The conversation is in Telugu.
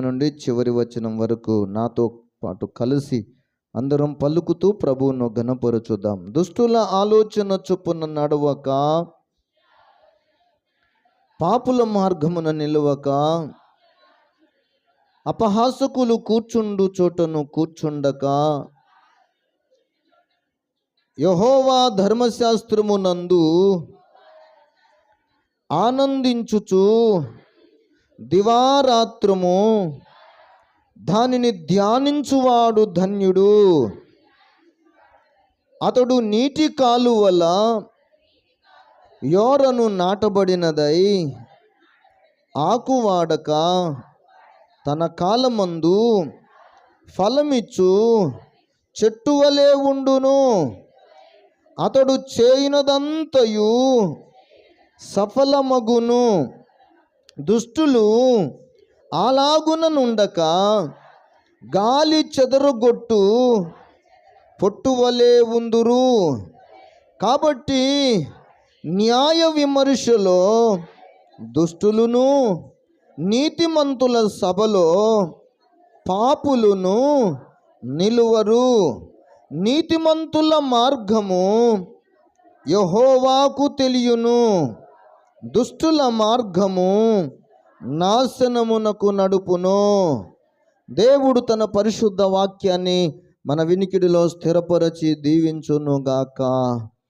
నుండి చివరి వచనం వరకు నాతో పాటు కలిసి అందరం పలుకుతూ ప్రభువును ఘనపరచుదాం. దుష్టుల ఆలోచన చొప్పున నడవక పాపుల మార్గమున నిలవక అపహాసకులు కూర్చుండు చోటను కూర్చుండక యహోవా ధర్మశాస్త్రమునందు ఆనందించుచు దివారాత్రము దానిని ధ్యానించువాడు ధన్యుడు. అతడు నీటి కాలువల యోరను నాటబడినదై ఆకువాడక తన కాలమందు ఫలమిచ్చు చెట్టు వలె ఉండును. అతడు చేయినదంతయు సఫలమగును. దుష్టులు అలాగున నుండక గాలి చెదరగొట్టు పొట్టువలే ఉందురు. కాబట్టి న్యాయ విమర్శలో దుష్టులను నీతిమంతుల సభలో పాపులును నిలువరు. నీతిమంతుల మార్గము యహోవాకు తెలియును. దుష్టుల మార్గము నాశనమునకు నడుపును. దేవుడు తన పరిశుద్ధ వాక్యాన్ని మన వినికిడిలో స్థిరపరచి దీవించునుగాక.